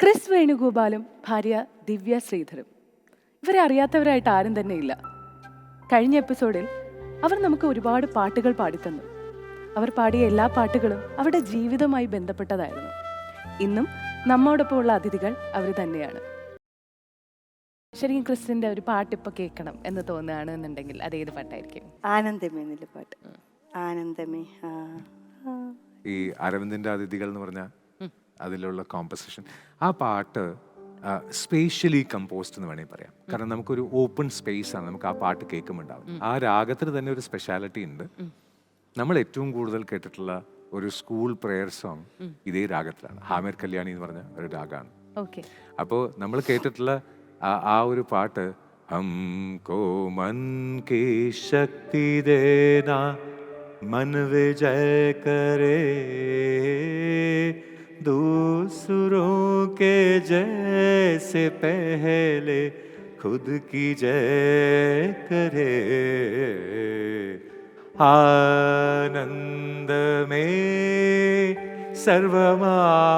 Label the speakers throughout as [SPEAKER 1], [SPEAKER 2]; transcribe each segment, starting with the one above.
[SPEAKER 1] Chris വേണുഗോപാലും ഭാര്യ ദിവ്യ ശ്രീധരും. ഇവരെ അറിയാത്തവരായിട്ട് ആരും തന്നെ ഇല്ല. കഴിഞ്ഞ എപ്പിസോഡിൽ അവർ നമുക്ക് ഒരുപാട് പാട്ടുകൾ പാടിത്തന്നു. അവർ പാടിയ എല്ലാ പാട്ടുകളും അവരുടെ ജീവിതവുമായി ബന്ധപ്പെട്ടതായിരുന്നു. ഇന്നും നമ്മോടൊപ്പമുള്ള അതിഥികൾ അവർ തന്നെയാണ്. ശരിക്കും ക്രിസ്റ്റിന്റെ ഒരു പാട്ട് ഇപ്പൊ കേൾക്കണം എന്ന് തോന്നുകയാണ് എന്നുണ്ടെങ്കിൽ അത് ഏത് പാട്ടായിരിക്കും?
[SPEAKER 2] ആനന്ദമേ എന്നുള്ള പാട്ട്. ആനന്ദമേ ആ ആ.
[SPEAKER 3] ഈ അരവിന്ദിന്റെ അതിഥികൾ എന്ന് പറഞ്ഞ അതിലുള്ള കോമ്പസിഷൻ ആ പാട്ട് സ്പേഷ്യലി കമ്പോസ്ഡ് എന്ന് വേണമെങ്കിൽ പറയാം. കാരണം നമുക്കൊരു ഓപ്പൺ സ്പേസ് ആണ് നമുക്ക് ആ പാട്ട് കേൾക്കുമ്പോണ്ടാവും ആ രാഗത്തിന് തന്നെ ഒരു സ്പെഷ്യാലിറ്റി ഉണ്ട്. നമ്മൾ ഏറ്റവും കൂടുതൽ കേട്ടിട്ടുള്ള ഒരു സ്കൂൾ പ്രെയർ സോങ് ഇതേ രാഗത്തിലാണ്. ഹാമിർ കല്യാണി എന്ന് പറഞ്ഞ ഒരു രാഗമാണ്.
[SPEAKER 1] ഓക്കെ.
[SPEAKER 3] അപ്പോൾ നമ്മൾ കേട്ടിട്ടുള്ള ആ- ആ ഒരു പാട്ട് ഹംകോ മൻ കി ശക്തി ദേനാ मन विजय करे दूसरों के जैसे पहले खुद की जय करे आनंद में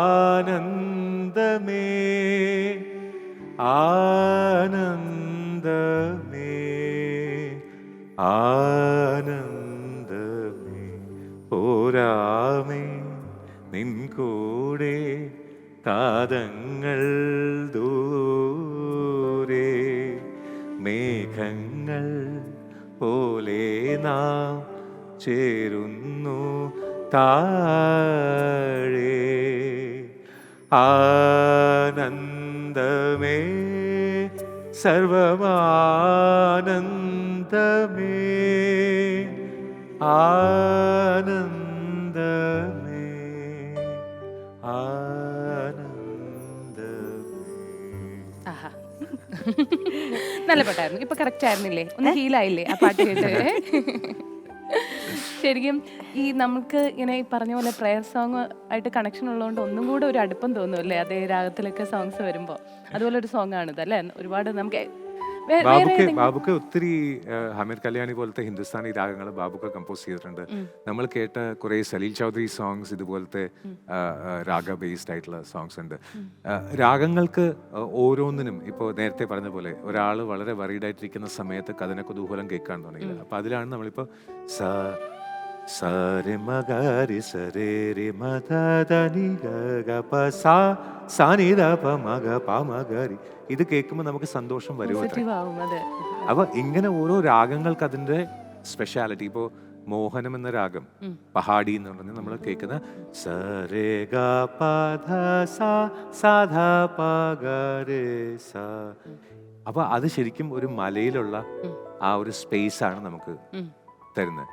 [SPEAKER 3] सर्वमानंद में ആനന്ദമേ ആനന്ദമേ പോരാമേ നിൻ കൂടെ താതങ്ങൾ ദൂരെ മേഘങ്ങൾ പോലെ നാം ചേരുന്നു താഴെ. ആനന്ദ സർവമാനന്ദമേ ആനന്ദമേ ആനന്ദമേ.
[SPEAKER 1] ആഹാ. നല്ല പാട്ടായിരുന്നു. ഇപ്പൊ കറക്റ്റ് ആയിരുന്നില്ലേ? ഒന്ന് ഹീലായില്ലേ ആ പാട്ട് കേട്ട്? ശരിക്കും ഈ നമുക്ക് ഇങ്ങനെ ഈ പറഞ്ഞ പോലെ പ്രയർ സോങ് ആയിട്ട് കണക്ഷൻ ഉള്ളതുകൊണ്ട് ഒന്നും കൂടെ ഒരു അടുപ്പം തോന്നുമല്ലേ അതേ രാഗത്തിലൊക്കെ സോങ്സ് വരുമ്പോൾ അതുപോലെ ഒരു സോങ് ആണിത് അല്ലേ? ഒരുപാട് നമുക്ക്
[SPEAKER 3] ബാബുക്ക് ബാബുക്ക് ഒത്തിരി ഹമീർ ഹമീദ് കല്യാണി പോലത്തെ ഹിന്ദുസ്ഥാനി രാഗങ്ങൾ ബാബുക്ക് കമ്പോസ് ചെയ്തിട്ടുണ്ട്. നമ്മൾ കേട്ട കുറെ സലീൽ ചൗധരി സോങ്സ് ഇതുപോലത്തെ രാഗ ബേസ്ഡ് ആയിട്ടുള്ള സോങ്സ് ഉണ്ട്. രാഗങ്ങൾക്ക് ഓരോന്നിനും ഇപ്പോൾ നേരത്തെ പറഞ്ഞ പോലെ ഒരാൾ വളരെ വറീഡ് ആയിട്ടിരിക്കുന്ന സമയത്ത് കഥന കുതൂഹലം കേൾക്കാൻ തുടങ്ങിയില്ല. അപ്പൊ അതിലാണ് നമ്മളിപ്പോ സ സരി മഗരി സരേരി മതനി ഗ സാ സാനി മഗ പ മഗരി ഇത് കേൾക്കുമ്പോൾ നമുക്ക് സന്തോഷം
[SPEAKER 1] വരും
[SPEAKER 3] അപ്പൊ ഇങ്ങനെ ഓരോ രാഗങ്ങൾക്ക് അതിന്റെ സ്പെഷ്യാലിറ്റി ഇപ്പോ മോഹനം എന്ന രാഗം പഹാടി എന്ന് പറഞ്ഞ് നമ്മൾ കേൾക്കുന്ന സരേ ഗ പധ ധ സ സ ധ പ സ. അപ്പൊ അത് ശരിക്കും ഒരു മലയിലുള്ള ആ ഒരു സ്പേസ് ആണ് നമുക്ക് തരുന്നത്.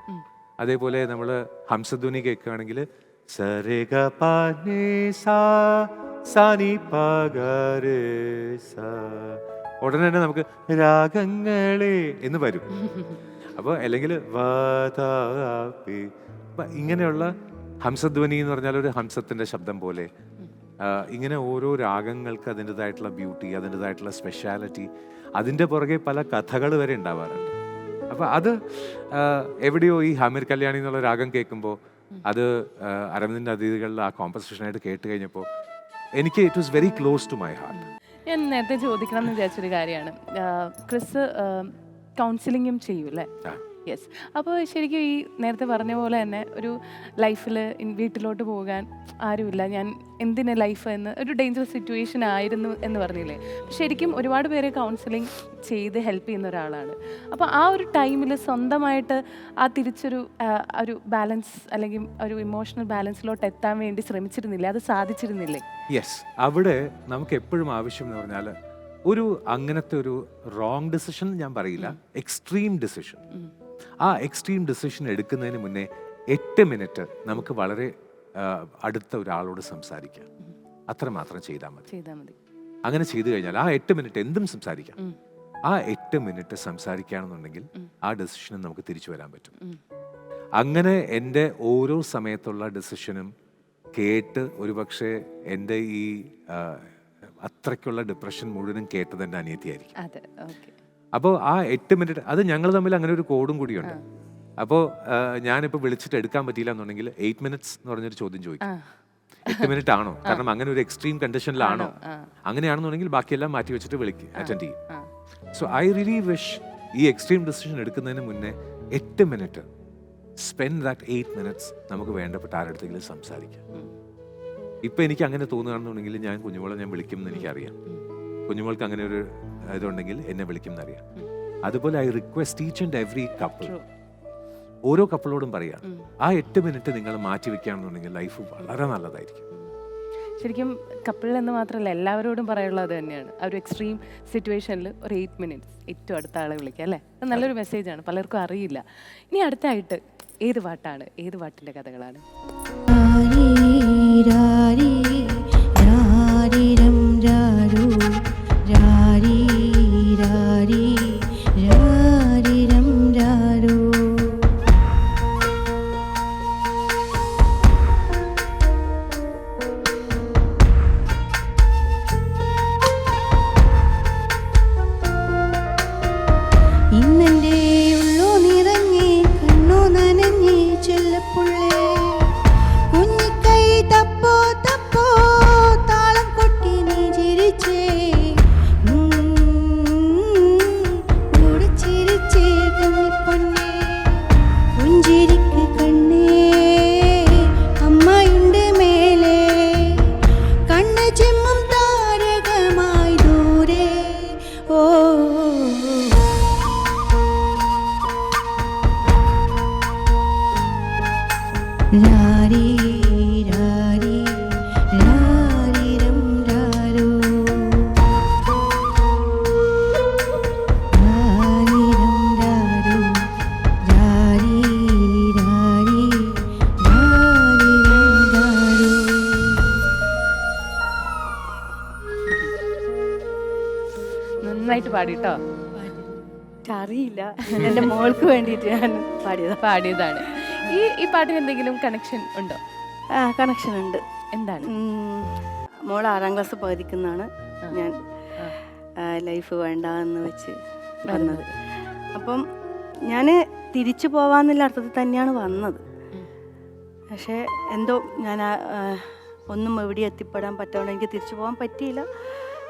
[SPEAKER 3] അതേപോലെ നമ്മൾ ഹംസധ്വനി കേൾക്കുകയാണെങ്കിൽ സരഗ പനി സ സാനി സ. ഉടനെ തന്നെ നമുക്ക് രാഗങ്ങളെ എന്ന് വരും. അപ്പോൾ അല്ലെങ്കിൽ വാതാപി ഇങ്ങനെയുള്ള ഹംസധ്വനി എന്ന് പറഞ്ഞാൽ ഒരു ഹംസത്തിന്റെ ശബ്ദം പോലെ. ഇങ്ങനെ ഓരോ രാഗങ്ങൾക്ക് അതിന്റെതായിട്ടുള്ള ബ്യൂട്ടി അതിന്റെതായിട്ടുള്ള സ്പെഷ്യാലിറ്റി അതിന്റെ പുറകെ പല കഥകൾ വരെ ഉണ്ടാവാറുണ്ട്. അപ്പൊ അത് എവിടെയോ ഈ ഹമീർ കല്യാണി എന്നുള്ള രാഗം കേൾക്കുമ്പോൾ അത് ആ, അരവിന്ദിന്റെ അതിഥികളിൽ ആ കോമ്പസിഷനായിട്ട് കേട്ട് കഴിഞ്ഞപ്പോൾ എനിക്ക് it was very close to my heart
[SPEAKER 1] ഞാൻ നേരത്തെ ചോദിക്കണം എന്ന് വിചാരിച്ചൊരു കാര്യമാണ്. ക്രിസ് കൗൺസിലിങ്ങും
[SPEAKER 3] ചെയ്യൂല്ലേ.
[SPEAKER 1] യെസ് അപ്പോൾ ശരിക്കും ഈ നേരത്തെ പറഞ്ഞ പോലെ തന്നെ ഒരു ലൈഫിൽ വീട്ടിലോട്ട് പോകാൻ ആരുമില്ല. ഞാൻ എന്തിനെ ലൈഫ് എന്ന് ഒരു ഡേഞ്ചറസ് സിറ്റുവേഷൻ ആയിരുന്നു എന്ന് പറഞ്ഞില്ലേ? ശരിക്കും ഒരുപാട് പേരെ കൗൺസിലിംഗ് ചെയ്ത് ഹെൽപ്പ് ചെയ്യുന്ന ഒരാളാണ്. അപ്പോൾ ആ ഒരു ടൈമിൽ സ്വന്തമായിട്ട് ആ തിരിച്ചൊരു ഒരു ബാലൻസ് അല്ലെങ്കിൽ ഒരു ഇമോഷണൽ ബാലൻസിലോട്ട് എത്താൻ വേണ്ടി ശ്രമിച്ചിരുന്നില്ലേ? അത് സാധിച്ചിരുന്നില്ലേ?
[SPEAKER 3] യെസ് അവിടെ നമുക്ക് എപ്പോഴും ആവശ്യം എന്ന് പറഞ്ഞാൽ ഒരു അങ്ങനത്തെ ഒരു റോങ് ഡിസിഷൻ ഞാൻ പറയില്ല. എക്സ്ട്രീം ഡിസിഷൻ ആ എക്സ്ട്രീം ഡിസിഷൻ എടുക്കുന്നതിന് മുന്നേ എട്ട് മിനിറ്റ് നമുക്ക് വളരെ അടുത്ത ഒരാളോട് സംസാരിക്കാം. അത്രമാത്രം ചെയ്താൽ മതി.
[SPEAKER 1] ചെയ്താൽ മതി.
[SPEAKER 3] അങ്ങനെ ചെയ്തു കഴിഞ്ഞാൽ ആ എട്ട് മിനിറ്റ് എന്തും സംസാരിക്കാം. ആ എട്ട് മിനിറ്റ് സംസാരിക്കുകയാണെന്നുണ്ടെങ്കിൽ ആ ഡെസിഷനും നമുക്ക് തിരിച്ചു വരാൻ പറ്റും. അങ്ങനെ എന്റെ ഓരോ സമയത്തുള്ള ഡെസിഷനും കേട്ട് ഒരുപക്ഷെ എന്റെ ഈ അത്രയ്ക്കുള്ള ഡിപ്രഷൻ മുഴുവനും കേട്ടത് എന്റെ അനിയത്തിയായിരിക്കും. അപ്പോൾ ആ എട്ട് മിനിറ്റ് അത് ഞങ്ങൾ തമ്മിൽ അങ്ങനെ ഒരു കോഡും കൂടിയുണ്ട്. അപ്പോൾ ഞാനിപ്പോൾ വിളിച്ചിട്ട് എടുക്കാൻ പറ്റിയില്ല എന്നുണ്ടെങ്കിൽ എയ്റ്റ് മിനിറ്റ്സ് എന്ന് പറഞ്ഞൊരു ചോദ്യം ചോദിക്കും. എട്ട് മിനിറ്റ് ആണോ? കാരണം അങ്ങനെ ഒരു എക്സ്ട്രീം കണ്ടീഷനിലാണോ? അങ്ങനെയാണെന്നുണ്ടെങ്കിൽ ബാക്കിയെല്ലാം മാറ്റി വെച്ചിട്ട് വിളിക്കും അറ്റൻഡ് ചെയ്യും. സോ ഐ റിയലി വിഷ് ഈ എക്സ്ട്രീം ഡിസിഷൻ എടുക്കുന്നതിന് മുന്നേ എട്ട് minute spend that eight minutes നമുക്ക് വേണ്ടപ്പെട്ട ആരുടെങ്കിലും സംസാരിക്കാം. ഇപ്പം എനിക്ക് അങ്ങനെ തോന്നുകയാണെന്നുണ്ടെങ്കിൽ ഞാൻ കുഞ്ഞുമോളെ ഞാൻ വിളിക്കും എന്ന് എനിക്കറിയാം. കുഞ്ഞുമോൾക്ക് അങ്ങനെ ഒരു ഇതുണ്ടെങ്കിൽ എന്നെ വിളിക്കും എന്നറിയാം. അതുപോലെ I request each and every couple ഓരോ കപ്പിളോടും പറയാം ആ എട്ട് മിനിറ്റ് നിങ്ങൾ മാറ്റി വെക്കുകയാണെന്നുണ്ടെങ്കിൽ ലൈഫ് വളരെ നല്ലതായിരിക്കും.
[SPEAKER 1] ശരിക്കും കപ്പിളിൽ എന്ന് മാത്രമല്ല എല്ലാവരോടും പറയാനുള്ളത് അത് തന്നെയാണ്. ആ ഒരു എക്സ്ട്രീം സിറ്റുവേഷനിൽ ഒരു എയ്റ്റ് മിനിറ്റ്സ് ഏറ്റവും അടുത്ത ആളെ വിളിക്കുക അല്ലേ? അത് നല്ലൊരു മെസ്സേജാണ് പലർക്കും അറിയില്ല. ഇനി അടുത്തായിട്ട് ഏത് പാട്ടാണ്? ഏത് പാട്ടിന്റെ കഥകളാണ്? നന്നായിട്ട് പാടിട്ടോ?
[SPEAKER 2] അറിയില്ല എന്റെ മോൾക്ക് വേണ്ടിയിട്ട് ഞാൻ പാടിയത്.
[SPEAKER 1] പാടിയതാണ്. ഈ ഈ പാട്ടിന് എന്തെങ്കിലും കണക്ഷൻ ഉണ്ടോ?
[SPEAKER 2] ആ കണക്ഷൻ ഉണ്ട്.
[SPEAKER 1] എന്താണ്?
[SPEAKER 2] മോൾ ആറാം ക്ലാസ് പകുതിക്കുന്നാണ് ഞാൻ ലൈഫ് വേണ്ട എന്ന് വെച്ച് വന്നത്. അപ്പം ഞാൻ തിരിച്ചു പോവാന്നുള്ള അർത്ഥത്തിൽ തന്നെയാണ് വന്നത്. പക്ഷേ എന്തോ ഞാൻ ഒന്നും എവിടെ എത്തിപ്പെടാൻ പറ്റാണ്ട് എനിക്ക് തിരിച്ചു പോകാൻ പറ്റിയില്ല.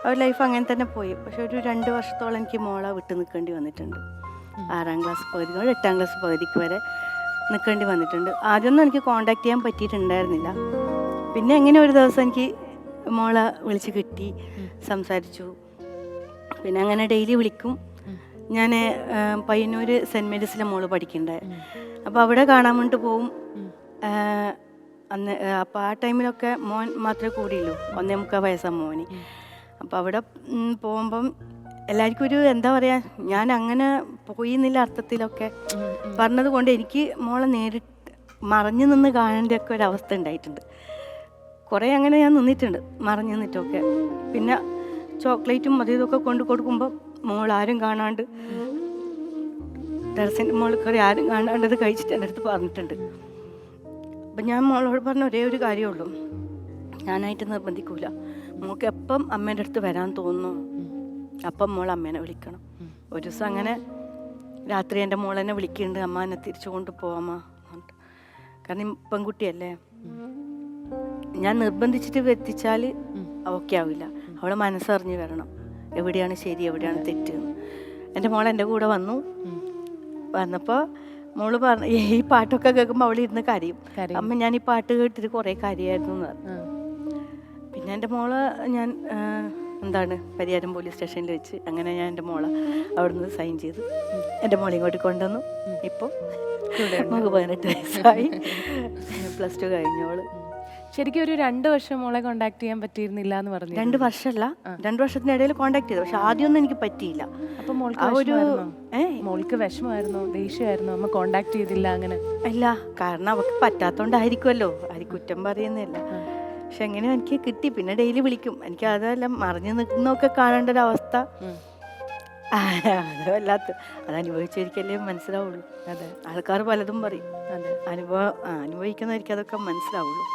[SPEAKER 2] ആ ലൈഫ് അങ്ങനെ തന്നെ പോയി. പക്ഷെ ഒരു രണ്ട് വർഷത്തോളം എനിക്ക് മോളെ വിട്ട് നിൽക്കേണ്ടി വന്നിട്ടുണ്ട്. ആറാം ക്ലാസ് പകുതി മുതൽ എട്ടാം ക്ലാസ് പകുതിക്ക് വരെ നിൽക്കേണ്ടി വന്നിട്ടുണ്ട്. ആദ്യമൊന്നും എനിക്ക് കോണ്ടാക്ട് ചെയ്യാൻ പറ്റിയിട്ടുണ്ടായിരുന്നില്ല. പിന്നെ എങ്ങനെ ഒരു ദിവസം എനിക്ക് മോളെ വിളിച്ച് കിട്ടി സംസാരിച്ചു. പിന്നെ അങ്ങനെ ഡെയിലി വിളിക്കും. ഞാൻ പയ്യന്നൂർ സെന്റ് മേരീസിലെ മോൾ പഠിക്കണ്ടേ. അപ്പോൾ അവിടെ കാണാൻ വേണ്ടി പോവും. അന്ന് അപ്പോൾ ആ ടൈമിലൊക്കെ മോൻ മാത്രമേ കൂടിയുള്ളൂ. ഒന്നേ മുക്കാൽ വയസ്സാണ് മോന്. അപ്പോൾ അവിടെ പോകുമ്പം എല്ലാവർക്കും ഒരു എന്താ പറയുക ഞാൻ അങ്ങനെ പോയി എന്നുള്ള അർത്ഥത്തിലൊക്കെ പറഞ്ഞത് കൊണ്ട് എനിക്ക് മോളെ നേരിട്ട് മറഞ്ഞു നിന്ന് കാണേണ്ടൊക്കെ ഒരു അവസ്ഥ ഉണ്ടായിട്ടുണ്ട്. കുറേ അങ്ങനെ ഞാൻ നിന്നിട്ടുണ്ട് മറഞ്ഞു നിന്നിട്ടൊക്കെ. പിന്നെ ചോക്ലേറ്റും അതും ഇതൊക്കെ കൊണ്ട് കൊടുക്കുമ്പോൾ മോൾ ആരും കാണാണ്ട് ടെറസിന്റെ മോളിൽ കയറി ആരും കാണാണ്ട് ഇത് കഴിച്ചിട്ട് എന്റെ അടുത്ത് പറഞ്ഞിട്ടുണ്ട്. അപ്പം ഞാൻ മോളോട് പറഞ്ഞ ഒരേ ഒരു കാര്യമുള്ളൂ ഞാനായിട്ട് നിർബന്ധിക്കൂല. മോൾക്ക് എപ്പം അമ്മേന്റെ അടുത്ത് വരാൻ തോന്നുന്നു. അപ്പം മോൾ അമ്മേനെ വിളിക്കണം. ഒരു ദിവസം അങ്ങനെ രാത്രി എന്റെ മോൾ എന്നെ വിളിക്കുന്നുണ്ട്. അമ്മ എന്നെ തിരിച്ചു കൊണ്ട് പോവാമ്മ കാരണം പെൺകുട്ടിയല്ലേ? ഞാൻ നിർബന്ധിച്ചിട്ട് എത്തിച്ചാൽ ഓക്കെ ആവില്ല. അവളെ മനസ്സറിഞ്ഞ് വരണം. എവിടെയാണ് ശരി എവിടെയാണ് തെറ്റ്. എന്റെ മോൾ എന്റെ കൂടെ വന്നു. വന്നപ്പോൾ മോൾ പറഞ്ഞു ഈ പാട്ടൊക്കെ കേൾക്കുമ്പോൾ അവൾ ഇരുന്ന് കരയും.
[SPEAKER 1] കരയും.
[SPEAKER 2] അമ്മ ഞാൻ ഈ പാട്ട് കേട്ടിട്ട് കുറേ കാര്യമായിരുന്നു എന്ന് പറഞ്ഞു. പിന്നെ എന്റെ മോൾ ഞാൻ എന്താണ് പരിയാരം പോലീസ് സ്റ്റേഷനിൽ വെച്ച് അങ്ങനെ ഞാൻ എന്റെ മോളെ അവിടുന്ന് സൈൻ ചെയ്തു. എന്റെ മോളെ ഇങ്ങോട്ട് കൊണ്ടുവന്നു. ഇപ്പോൾ നമുക്ക് പതിനെട്ട് വയസ്സായി. പ്ലസ് ടു കഴിഞ്ഞോൾ
[SPEAKER 1] ശരിക്കും ഒരു രണ്ട് വർഷം മോളെ കോണ്ടാക്ട് ചെയ്യാൻ പറ്റിയിരുന്നില്ല എന്ന് പറഞ്ഞു
[SPEAKER 2] രണ്ട് വർഷമല്ല രണ്ട് വർഷത്തിനിടയിൽ കോണ്ടാക്ട് ചെയ്തു. പക്ഷെ ആദ്യമൊന്നും എനിക്ക് പറ്റിയില്ല.
[SPEAKER 1] അപ്പൊ മോൾക്ക്
[SPEAKER 2] ഒരു
[SPEAKER 1] മോൾക്ക് വിഷമമായിരുന്നു? ദേഷ്യമായിരുന്നു? അമ്മ കോണ്ടാക്ട് ചെയ്തില്ല അങ്ങനെ?
[SPEAKER 2] അല്ല കാരണം അവൾക്ക് പറ്റാത്തോണ്ടായിരിക്കുമല്ലോ ആര് കുറ്റം പറയുന്നില്ല പക്ഷെ എങ്ങനെ എനിക്ക് കിട്ടി പിന്നെ ഡെയിലി വിളിക്കും. എനിക്ക് അതെല്ലാം മറിഞ്ഞു നിൽക്കുന്നൊക്കെ കാണേണ്ട ഒരു അവസ്ഥ അതല്ലാത്ത അത് അനുഭവിച്ചിരിക്കല്ലേ മനസ്സിലാവുള്ളൂ.
[SPEAKER 1] അതെ.
[SPEAKER 2] ആൾക്കാർ പലതും പറയും.
[SPEAKER 1] അതെ.
[SPEAKER 2] അനുഭവം അനുഭവിക്കുന്നവർക്ക് അതൊക്കെ മനസ്സിലാവുള്ളൂ.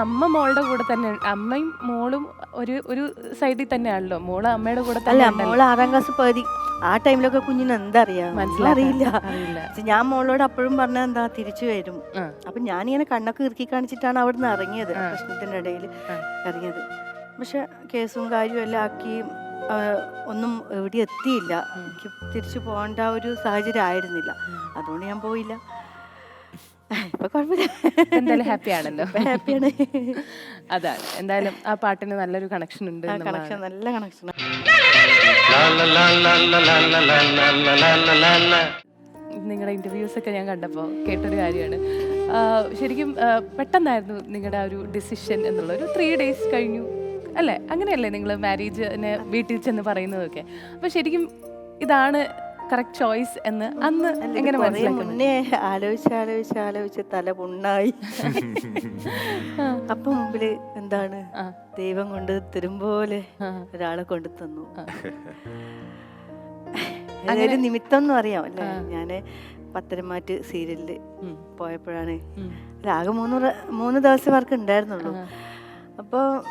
[SPEAKER 1] അമ്മ മോളുടെ കൂടെ തന്നെ അമ്മയും മോളും ഒരു ഒരു സൈഡിൽ തന്നെയാണല്ലോ. മോൾ അമ്മയുടെ കൂടെ തന്നെ.
[SPEAKER 2] മോൾ ആറാം ക്ലാസ് പകുതി. ആ ടൈമിലൊക്കെ കുഞ്ഞിന് എന്താ അറിയാം അറിയില്ല. ഞാൻ മോളോട് അപ്പോഴും പറഞ്ഞ എന്താ തിരിച്ചു വരും. അപ്പൊ ഞാനിങ്ങനെ കണ്ണൊക്കെ ഇറുക്കി കാണിച്ചിട്ടാണ് അവിടുന്ന് ഇറങ്ങിയത് പ്രശ്നത്തിന്റെ ഇടയിൽ. ഇറങ്ങിയത്. പക്ഷെ കേസും കാര്യവും എല്ലാം ആക്കി ഒന്നും എവിടെ എത്തിയില്ല. എനിക്ക് തിരിച്ചു പോകേണ്ട ഒരു സാഹചര്യം ആയിരുന്നില്ല. അതുകൊണ്ട് ഞാൻ പോയില്ല. ഇപ്പൊ കുഴപ്പമില്ല.
[SPEAKER 1] എന്തായാലും ഹാപ്പി ആണല്ലോ.
[SPEAKER 2] ഹാപ്പിയാണ്
[SPEAKER 1] അതാണ്. എന്തായാലും ആ പാട്ടിന് നല്ലൊരു കണക്ഷൻ ഉണ്ട്
[SPEAKER 2] കണക്ഷൻ നല്ല കണക്ഷൻ
[SPEAKER 1] നിങ്ങളുടെ ഇന്റർവ്യൂസ് ഒക്കെ ഞാൻ കണ്ടപ്പോൾ കേട്ടൊരു കാര്യമാണ് ശരിക്കും പെട്ടെന്നായിരുന്നു നിങ്ങളുടെ ആ ഒരു ഡിസിഷൻ എന്നുള്ള ഒരു ത്രീ ഡേയ്സ് കഴിഞ്ഞു അല്ലേ അങ്ങനെയല്ലേ നിങ്ങൾ മാരേജിനെ വീട്ടിൽ ചെന്ന് പറയുന്നതൊക്കെ അപ്പോൾ ശരിക്കും ഇതാണ് കറക്റ്റ് ചോയ്സ് എന്ന് അന്ന് എങ്ങനെ
[SPEAKER 2] മുന്നേ ആലോചിച്ച് ആലോചിച്ച് ആലോചിച്ച് തല പുണ്ണായി. അപ്പൊ മുമ്പിൽ എന്താണ്. ദൈവം കൊണ്ട് തരും പോലെ
[SPEAKER 1] ആ.
[SPEAKER 2] ഒരാളെ കൊണ്ടു തന്നു. അതൊരു നിമിത്തം എന്ന് അറിയാം അല്ലേ? ഞാൻ പത്തരമാറ്റ്
[SPEAKER 1] സീരിയലിൽ.
[SPEAKER 2] പോയപ്പോഴാണ് ആകെ മൂന്ന് മൂന്ന് ദിവസം വർക്ക് ഉണ്ടായിരുന്നുള്ളൂ. അപ്പോൾ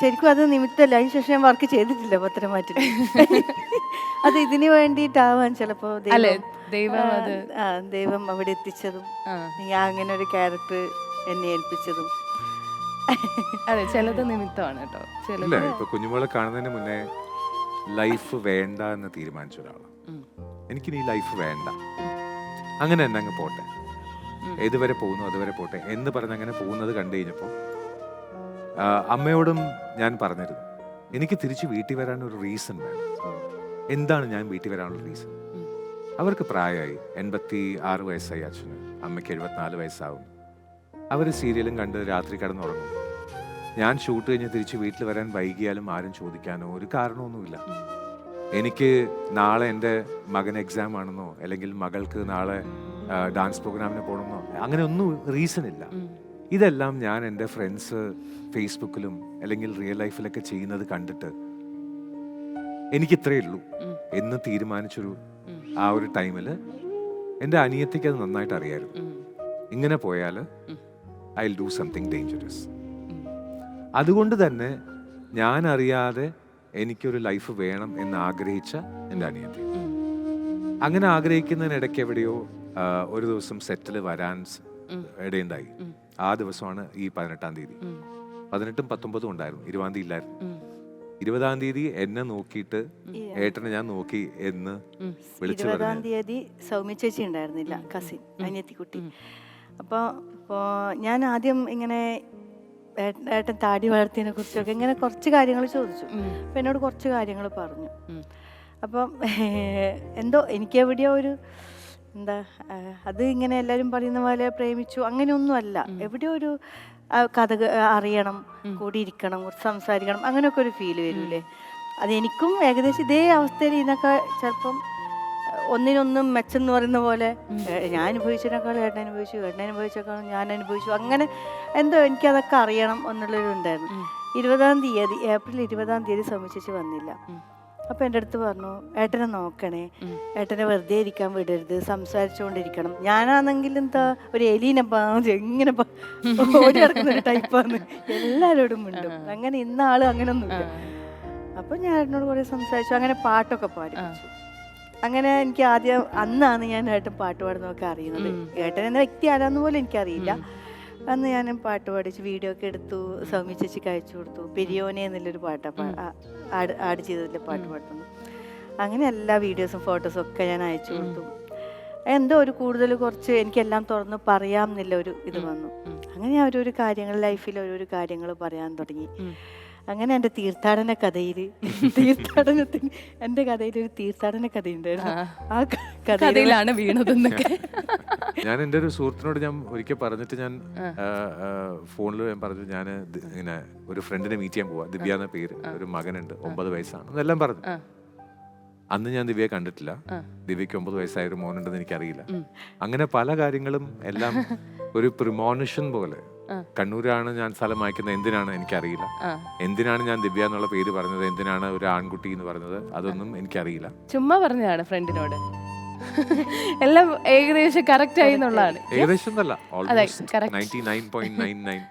[SPEAKER 2] ശരിക്കും അത് നിമിത്തമല്ല. അതിന് ശേഷം ഞാൻ വർക്ക് ചെയ്തിട്ടില്ല പത്തരമാറ്റിൽ അത് ഇതിന് വേണ്ടിയിട്ടാവാൻ ചിലപ്പോ ദൈവം
[SPEAKER 1] ദൈവം
[SPEAKER 2] ആ, ദൈവം അവിടെ എത്തിച്ചതും. ഞാൻ അങ്ങനെ ഒരു ക്യാരക്ടർ എന്നെ ഏൽപ്പിച്ചതും.
[SPEAKER 1] അതെ ചിലത് നിമിത്തമാണ് കേട്ടോ.
[SPEAKER 3] ഇല്ല ഇപ്പൊ കുഞ്ഞുമോളെ കാണുന്നതിന് മുന്നേ ലൈഫ് വേണ്ട എന്ന് തീരുമാനിച്ച ഒരാളാണ്.
[SPEAKER 1] എനിക്ക്
[SPEAKER 3] എനിക്കിനി ലൈഫ് വേണ്ട. അങ്ങനെ തന്നെ അങ്ങ് പോട്ടെ. ഏതുവരെ പോകുന്നു അതുവരെ പോട്ടെ എന്ന് പറഞ്ഞ് അങ്ങനെ പോകുന്നത് കണ്ടു കഴിഞ്ഞപ്പോൾ അമ്മയോടും ഞാൻ പറഞ്ഞിരുന്നു എനിക്ക് തിരിച്ച് വീട്ടിൽ വരാൻ ഒരു റീസൺ വേണം. എന്താണ് ഞാൻ വീട്ടിൽ വരാനുള്ള റീസൺ അവർക്ക് പ്രായമായി എൺപത്തി ആറ് വയസ്സായി അച്ഛന് അമ്മയ്ക്ക് എഴുപത്തിനാല് വയസ്സാവും. അവർ സീരിയലും കണ്ട് രാത്രി കിടന്നുറങ്ങും. ഞാൻ ഷൂട്ട് കഴിഞ്ഞ് തിരിച്ച് വീട്ടിൽ വരാൻ വൈകിയാലും ആരും ചോദിക്കാനോ ഒരു കാരണമൊന്നുമില്ല. എനിക്ക് നാളെ എന്റെ മകൻ എക്സാം ആണെന്നോ അല്ലെങ്കിൽ മകൾക്ക് നാളെ ഡാൻസ് പ്രോഗ്രാമിന് പോകണമെന്നോ അങ്ങനെ ഒന്നും റീസൺ ഇല്ല. ഇതെല്ലാം ഞാൻ എന്റെ ഫ്രണ്ട്സ് ഫേസ്ബുക്കിലും അല്ലെങ്കിൽ റിയൽ ലൈഫിലൊക്കെ ചെയ്യുന്നത് കണ്ടിട്ട് എനിക്ക് ഇത്രയേ ഉള്ളൂ എന്ന് തീരുമാനിച്ചൊരു. ആ ഒരു ടൈമിൽ എന്റെ അനിയത്തിക്ക് അത് നന്നായിട്ട് അറിയായിരുന്നു ഇങ്ങനെ പോയാൽ I will do something
[SPEAKER 1] dangerous
[SPEAKER 3] അതുകൊണ്ട് തന്നെ ഞാൻ അറിയാതെ എനിക്കൊരു ലൈഫ് വേണം എന്ന് ആഗ്രഹിച്ച എന്റെ അനിയത്തി. അങ്ങനെ ആഗ്രഹിക്കുന്നതിനിടയ്ക്ക് എവിടെയോ ഒരു ദിവസം സെറ്റിൽ വരാൻ. ഇടയുണ്ടായി. ആ ദിവസമാണ് ഈ പതിനെട്ടാം തീയതി.
[SPEAKER 1] ഉം.
[SPEAKER 3] പതിനെട്ടും പത്തൊമ്പതും ഉണ്ടായിരുന്നു. ഇരുപതാം തീയതി ഇല്ലായിരുന്നു. ഇരുപതാം തീയതി എന്നെ നോക്കിയിട്ട് ഏട്ടനെ ഞാൻ നോക്കി എന്ന്. വിളിച്ചു
[SPEAKER 2] ഇരുപതാം തീയതി സൗമ്യ ചേച്ചി ഉണ്ടായിരുന്നില്ല കസിൻ അനിയത്തിക്കുട്ടി. അപ്പോൾ ഞാൻ ആദ്യം ഇങ്ങനെ ഏട്ടൻ താടി വളർത്തിയതിനെ കുറിച്ചൊക്കെ ഇങ്ങനെ കുറച്ച് കാര്യങ്ങൾ ചോദിച്ചു. അപ്പൊ എന്നോട് കുറച്ച് കാര്യങ്ങൾ പറഞ്ഞു. അപ്പം എന്തോ എനിക്ക് എവിടെയോ ഒരു എന്താ അത് ഇങ്ങനെ എല്ലാവരും പറയുന്ന പോലെ പ്രേമിച്ചു. അങ്ങനെയൊന്നുമല്ല. എവിടെ ഒരു കഥ അറിയണം കൂടിയിരിക്കണം കുറച്ച് സംസാരിക്കണം അങ്ങനെയൊക്കെ ഒരു ഫീൽ വരില്ലേ? അതെനിക്കും ഏകദേശം ഇതേ അവസ്ഥയിൽ ഇന്നൊക്കെ ചിലപ്പം ഒന്നിനൊന്നും മെച്ചം എന്ന് പറയുന്ന പോലെ ഞാൻ അനുഭവിച്ചതിനേക്കാൾ ഏട്ടൻ അനുഭവിച്ചു ഏട്ടൻ അനുഭവിച്ചേക്കാളും ഞാൻ അനുഭവിച്ചു. അങ്ങനെ എന്തോ എനിക്കതൊക്കെ അറിയണം എന്നുള്ളൊരു ഉണ്ടായിരുന്നു ഇരുപതാം തീയതി ഏപ്രിൽ ഇരുപതാം തീയതി സംബന്ധിച്ച് വന്നില്ല. അപ്പൊ എന്റെ അടുത്ത് പറഞ്ഞു ഏട്ടനെ നോക്കണേ. ഏട്ടനെ വെറുതെ ഇരിക്കാൻ വിടരുത്. സംസാരിച്ചുകൊണ്ടിരിക്കണം. ഞാനാണെങ്കിൽ എന്താ ഒരു എലീനെ എങ്ങനെ ഓടി നടക്കുന്ന ഒരു ടൈപ്പാണ് എല്ലാവരോടും മിണ്ടും. അങ്ങനെ ഇന്ന ആൾ അങ്ങനൊന്നുമില്ല. അപ്പൊ ഞാൻ ഏട്ടനോട് കുറെ സംസാരിച്ചു. അങ്ങനെ പാട്ടൊക്കെ പാടി അങ്ങനെ എനിക്ക് ആദ്യം അന്നാണ് ഞാൻ ഏട്ടൻ പാട്ട് പാടുന്നതൊക്കെ അറിയുന്നത്. ഏട്ടൻ എന്ന വ്യക്തി ആരാന്ന് പോലും എനിക്കറിയില്ല. അന്ന് ഞാൻ പാട്ട് പാടിച്ച് വീഡിയോ ഒക്കെ എടുത്തു. സൗമ്യ ചേച്ചിക്ക് അയച്ചു കൊടുത്തു. പെരിയോനെ എന്നുള്ളൊരു പാട്ടാണ് ആഡ് ആഡ് ചെയ്തതിൽ പാട്ട് പാടുന്നു അങ്ങനെ എല്ലാ വീഡിയോസും ഫോട്ടോസും ഒക്കെ ഞാൻ അയച്ചു കൊടുത്തു. എന്തോ ഒരു കൂടുതൽ കുറച്ച് എനിക്കെല്ലാം തുറന്ന് പറയാം എന്നുള്ള ഒരു ഇത് വന്നു. അങ്ങനെ ഞാൻ ഓരോരോ കാര്യങ്ങൾ ലൈഫിൽ ഓരോരോ കാര്യങ്ങൾ പറയാൻ തുടങ്ങി. അങ്ങനെ എന്റെ തീർത്ഥാടന കഥയിൽ തീർത്ഥാടനത്തിന് എന്റെ കഥയിൽ ഒരു തീർത്ഥാടന കഥയുണ്ടായിരുന്നു. ആ.
[SPEAKER 1] കഥയിലാണ് വീണതെന്നൊക്കെ.
[SPEAKER 3] ഞാൻ എന്റെ ഒരു സുഹൃത്തിനോട് ഞാൻ ഒരിക്കൽ പറഞ്ഞിട്ട് ഞാൻ ഫോണിൽ ഞാൻ പറഞ്ഞു ഞാൻ ഇങ്ങനെ ഒരു ഫ്രണ്ടിനെ മീറ്റ് ചെയ്യാൻ പോവാ. ദിവ്യ എന്ന പേര്. ഒരു മകനുണ്ട് ഒമ്പത് വയസ്സാണ്. എന്നെല്ലാം പറഞ്ഞു. അന്ന് ഞാൻ ദിവ്യയെ കണ്ടിട്ടില്ല. ദിവ്യക്ക് ഒമ്പത് വയസ്സായ ഒരു മോനുണ്ടെന്ന് എനിക്കറിയില്ല. അങ്ങനെ പല കാര്യങ്ങളും എല്ലാം ഒരു പ്രിമോണിഷൻ പോലെ. കണ്ണൂരാണ് ഞാൻ സ്ഥലം വായിക്കുന്നത് എന്തിനാണ് എനിക്കറിയില്ല. എന്തിനാണ് ഞാൻ ദിവ്യ എന്നുള്ള പേര് പറഞ്ഞത് എന്തിനാണ് ഒരു ആൺകുട്ടി എന്ന് പറഞ്ഞത് അതൊന്നും എനിക്കറിയില്ല.
[SPEAKER 1] ചുമ്മാ പറഞ്ഞതാണ് ഫ്രണ്ടിനോട്. എല്ലാം ഏകദേശം കറക്റ്റ് ആയി എന്നുള്ളതാണ്.
[SPEAKER 3] ഏകദേശം എന്നല്ല
[SPEAKER 1] അതെ,
[SPEAKER 3] almost
[SPEAKER 1] correct.
[SPEAKER 3] Ninety nine point nine nine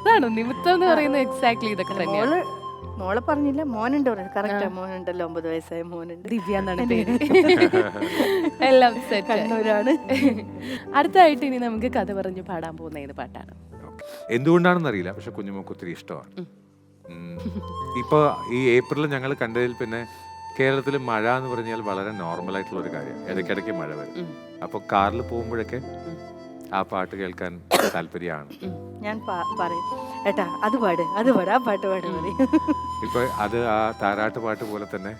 [SPEAKER 1] ഇതാണോ നിമിത്തം എന്ന് പറയുന്നത് എക്സാക്ട്ലി ഇതൊക്കെ തന്നെയാണ്.
[SPEAKER 2] മോൾ മോളെ പറഞ്ഞില്ല മോനുണ്ട് കറക്റ്റാ മോനുണ്ടല്ലോ ഒമ്പത് വയസ്സായ മോനുണ്ട്.
[SPEAKER 1] ദിവ്യ എന്നാണ് പേര്. എല്ലാം സെറ്റ്
[SPEAKER 2] കണ്ണൂരാണ്.
[SPEAKER 1] അടുത്തായിട്ട് ഇനി നമുക്ക് കഥ പറഞ്ഞ് പാടാൻ പോകുന്ന ഏത് പാട്ടാണ്?
[SPEAKER 3] എന്തുകൊണ്ടാണെന്ന് അറിയില്ല പക്ഷെ കുഞ്ഞുമോക്ക് ഒത്തിരി ഇഷ്ടമാണ്. ഇപ്പൊ ഈ ഏപ്രിൽ ഞങ്ങൾ കണ്ടതിൽ പിന്നെ കേരളത്തിൽ മഴ എന്ന് പറഞ്ഞാൽ വളരെ നോർമൽ ആയിട്ടുള്ള ഒരു കാര്യം. ഇടയ്ക്കിടയ്ക്ക് മഴ വരും. അപ്പോൾ കാറിൽ പോകുമ്പോഴൊക്കെ ആ പാട്ട് കേൾക്കാൻ താല്പര്യമാണ്.
[SPEAKER 2] ഞാൻ പറയും ഏട്ടാ അത് പാട് അത് പാട് ആ പാട്ട് പാട്
[SPEAKER 3] ഇപ്പൊ അത് ആ താരാട്ട് പാട്ട് പോലെ തന്നെ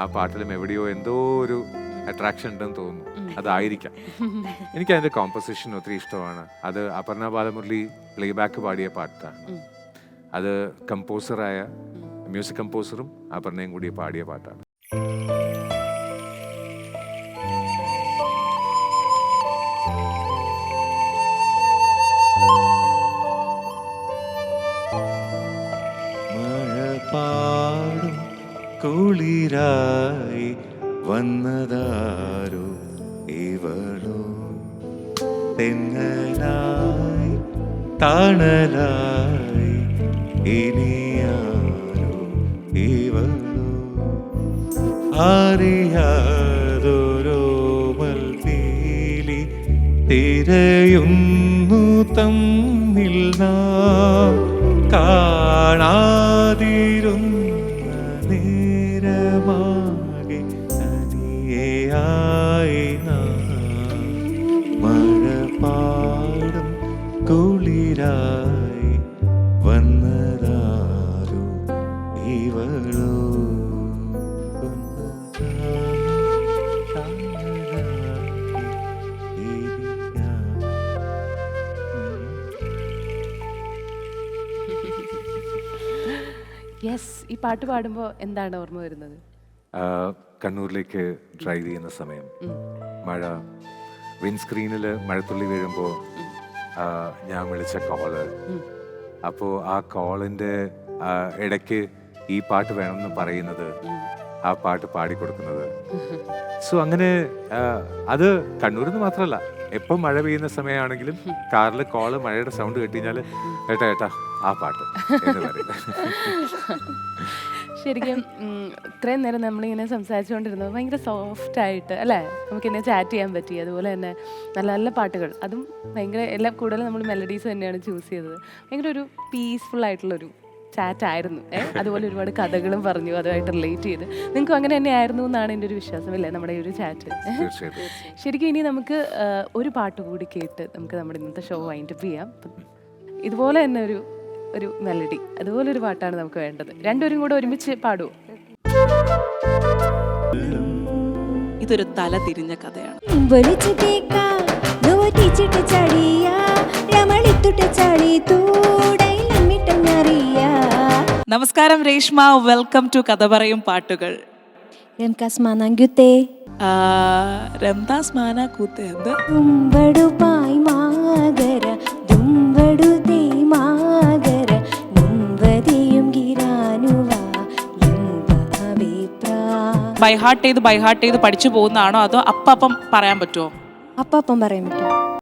[SPEAKER 3] ആ പാട്ടിലും എവിടെയോ എന്തോ ഒരു അട്രാക്ഷൻ ഉണ്ടെന്ന് തോന്നുന്നു. അതായിരിക്കാം. എനിക്ക് അതിന്റെ കോമ്പസിഷൻ ഒത്തിരി ഇഷ്ടമാണ്. അത് അപർണ ബാലമുരളി പ്ലേബാക്ക് പാടിയ പാട്ടാണ്. അത് കമ്പോസറായ മ്യൂസിക് കമ്പോസറും അപർണയും കൂടി പാടിയ പാട്ടാണ്.
[SPEAKER 4] പാടും കുളിരായി വന്നതാരോ ഇവളോ? തെങ്ങനായി തണലായി ഇനിയാരോ അറിയാതൊരോ മൽപീലി തിരയുന്നു തമ്മിൽ നാം.
[SPEAKER 1] പാട്ട് പാടുമ്പോൾ എന്താണ് ഓർമ്മ വരുന്നത്?
[SPEAKER 3] കണ്ണൂരിലേക്ക് ഡ്രൈവ് ചെയ്യുന്ന സമയം. മഴ വിൻസ്ക്രീനിൽ മഴത്തുള്ളി വീഴുമ്പോൾ ഞാൻ വിളിച്ച കോൾ അപ്പോൾ ആ കോളിന്റെ ഇടയ്ക്ക് ഈ പാട്ട് വേണമെന്ന് പറയുന്നത് ആ പാട്ട് പാടിക്കൊടുക്കുന്നത്. സോ അങ്ങനെ അത് കണ്ണൂരിൽ നിന്ന് മാത്രമല്ല എപ്പം മഴ പെയ്യുന്ന സമയമാണെങ്കിലും കാറിൽ കോൾ മഴയുടെ സൗണ്ട് കേട്ടുകഴിഞ്ഞാൽ ഏട്ടാ ഏട്ടാ ആ പാട്ട്
[SPEAKER 1] ശരിക്കും ഇത്രയും നേരം നമ്മളിങ്ങനെ സംസാരിച്ചുകൊണ്ടിരുന്നത് ഭയങ്കര സോഫ്റ്റ് ആയിട്ട് അല്ലേ? നമുക്ക് എന്നെ ചാറ്റ് ചെയ്യാൻ പറ്റി. അതുപോലെ തന്നെ നല്ല നല്ല പാട്ടുകൾ. അതും ഭയങ്കര എല്ലാം കൂടുതലും നമ്മൾ മെലഡീസ് തന്നെയാണ് ചൂസ് ചെയ്തത്. ഭയങ്കര ഒരു പീസ്ഫുൾ ആയിട്ടുള്ളൊരു ചാറ്റ് ആയിരുന്നു അതുപോലെ ഒരുപാട് കഥകളും പറഞ്ഞു അതുമായിട്ട് റിലേറ്റ് ചെയ്ത്. നിങ്ങൾക്കും അങ്ങനെ തന്നെ ആയിരുന്നു എന്നാണ് എന്റെ ഒരു വിശ്വാസം അല്ലേ നമ്മുടെ ഈ ഒരു ചാറ്റ്? ശരിക്കും ഇനി നമുക്ക് ഒരു പാട്ട് കൂടി കേട്ട് നമുക്ക് നമ്മുടെ ഇന്നത്തെ ഷോ വൈൻഡ് അപ്പ് ചെയ്യാം. ഇതുപോലെ തന്നെ ഒരു ഒരു മെലഡി അതുപോലെ ഒരു പാട്ടാണ് നമുക്ക് വേണ്ടത്. രണ്ടുപേരും കൂടെ ഒരുമിച്ച് പാടുമോ
[SPEAKER 5] ഇതൊരു തല തിരിഞ്ഞ കഥയാണ്.
[SPEAKER 6] ചടിയാ രമണിത്തുട്ട് ചളി തൂടൈ.
[SPEAKER 5] നമസ്കാരം രേഷ്മ. വെൽക്കം ടു കഥ പറയും പാട്ടുകൾ. ബൈഹാർട്ട് ചെയ്ത് ബൈഹാർട്ട് ചെയ്ത് പഠിച്ചു പോകുന്നതാണോ അതോ അപ്പം പറയാൻ പറ്റുമോ
[SPEAKER 6] അപ്പം പറയാൻ പറ്റുമോ